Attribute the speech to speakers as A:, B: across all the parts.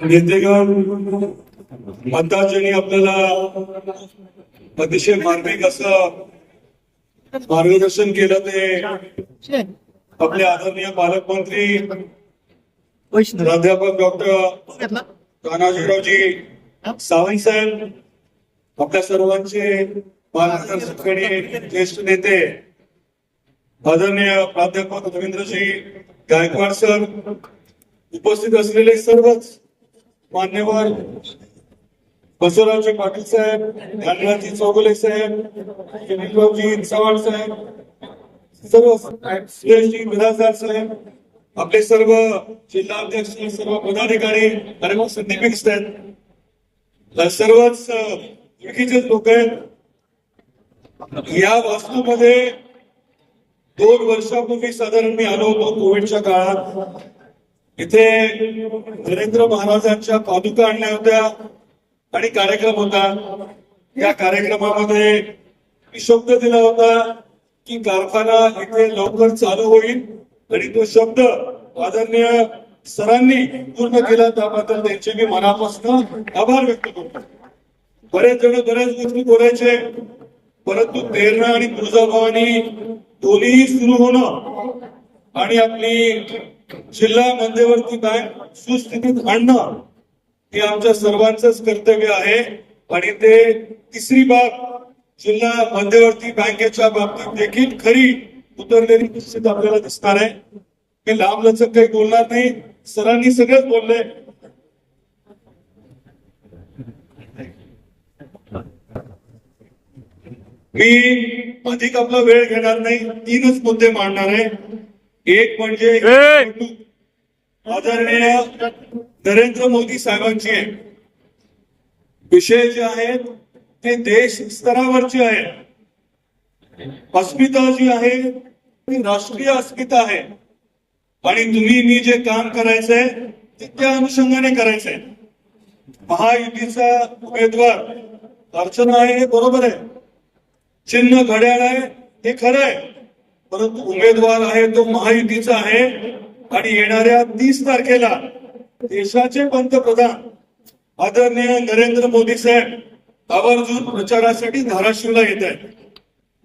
A: नेतेगण मतदारांनी आपल्याला अतिशय मार्मिक असं मार्गदर्शन केलं ते आपले आदरणीय पालकमंत्री प्राध्यापक डॉक्टर तानाजीरावजी सावंत साहेब आपल्या सर्वांचे मार्गदर्शक ज्येष्ठ नेते आदरणीय प्राध्यापक रवींद्रजी गायकवाड सर उपस्थित असलेले सर्वच मान्यवर बसवरावजी पाटील साहेब धनराजी चौगुले साहेब विप्लवजी चव्हाण साहेब सर्व सुरेशजी बिराजदार साहेब आपले सर्व जिल्हा अध्यक्ष सर्व पदाधिकारी आणि मग आहेत सर्वच ओळखीचे लोक आहेत. या वास्तूमध्ये दोन वर्षापूर्वी साधारण मी आलो होतो कोविडच्या काळात. इथे नरेंद्र महाराजांच्या पादुका आणल्या होत्या आणि कार्यक्रम होता. या कार्यक्रमामध्ये मी शब्द दिला होता की कारखाना इथे लवकर चालू होईल आणि तो शब्द आदरणीय सरांनी पूर्ण केला. त्याबद्दल त्यांचे मी मनापासून आभार व्यक्त करतो. बरेच जण बऱ्याच गोष्टी बोलायचे परंतु प्रेरणा आणि तुळजाभवानी दोन्ही सुरू होणं आणि आपली जिल्हा मध्यवर्ती बँक सुस्थितीत आणणं हे आमच्या सर्वांचंच कर्तव्य आहे. आणि ते तिसरी बाब जिल्हा मध्यवर्ती बँकेच्या बाबतीत देखील खरी उतरलेली निश्चित आपल्याला दिसणार आहे. मी लांब लचक काही बोलणार नाही. सरांनी सगळेच बोलले मी अधिक आपला वेळ घेणार नाही. तीनच मुद्दे मांडणार आहे. एक म्हणजे. आदरणीय नरेंद्र मोदी साहेबांची आहे. विषय जे आहेत ते देश स्तरावरचे आहे अस्मिता जी आहे ती राष्ट्रीय अस्मिता आहे. आणि तुम्ही मी जे काम करायचंय ते त्या अनुषंगाने करायचंय. महायुतीचा उमेदवार अर्चना आहे हे बरोबर आहे. चिन्ह घड्याळ आहे हे खरं आहे. परंतु उमेदवार आहे तो महायुतीचा आहे. आणि येणाऱ्या तीस तारखेला देशाचे पंतप्रधान आदरणीय नरेंद्र मोदी साहेब आवर्जून प्रचारासाठी धाराशिवला येत आहेत.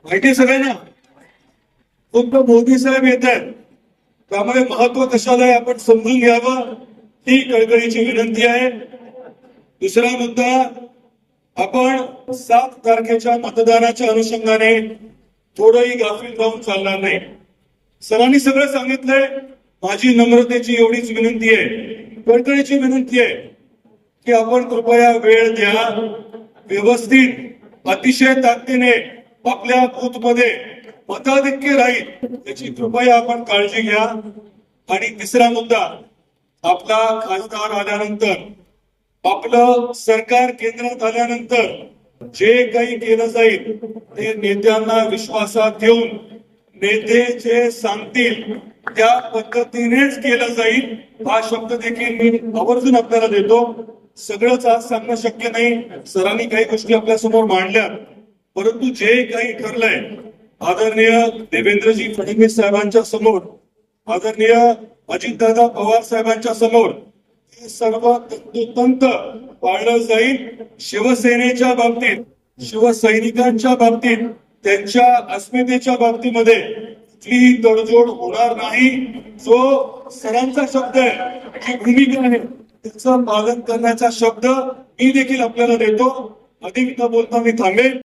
A: माहिती सगळ्यांना? फक्त मोदी साहेब येत आहेत. त्यामुळे महत्त्व कशाला आहे आपण समजून घ्यावं ही कळकळीची विनंती आहे. दुसरा मुद्दा आपण सात तारखेच्या मतदानाच्या अनुषंगाने थोडंही गाफील राहून चालणार नाही. सरांनी सगळं सांगितलंय. माझी नम्रतेची एवढीच विनंती आहे. कळकळीची विनंती आहे की आपण कृपया वेळ द्या. व्यवस्थित अतिशय ताकदीने आपल्या बूथमध्ये मताधिक्य राहील त्याची कृपया आपण काळजी घ्या. आणि तिसरा मुद्दा आपला खासदार आल्यानंतर आपलं सरकार केंद्रात आल्यानंतर जे काही केलं जाईल ते नेत्यांना विश्वासात घेऊन नेते जे सांगतील त्या पद्धतीनेच केलं जाईल हा शब्द देखील मी आवर्जून आपल्याला देतो. सगळंच आज सांगणं शक्य नाही. सरांनी काही गोष्टी आपल्यासमोर मांडल्या. परंतु जे काही ठरलंय आदरणीय देवेंद्रजी फडणवीस साहेबांच्या समोर आदरणीय अजितदादा पवार साहेबांच्या समोर हे सर्व दुतंत पाळलं जाईल शिवसेनेच्या बाबतीत शिवसैनिकांच्या बाबतीत त्यांच्या अस्मितेच्या बाबतीमध्ये कुठलीही तडजोड होणार नाही. जो सरांचा शब्द आहे जी भूमिका आहे त्याचं पालन करण्याचा शब्द मी देखील आपल्याला देतो. अधिक न बोलता मी थांबेल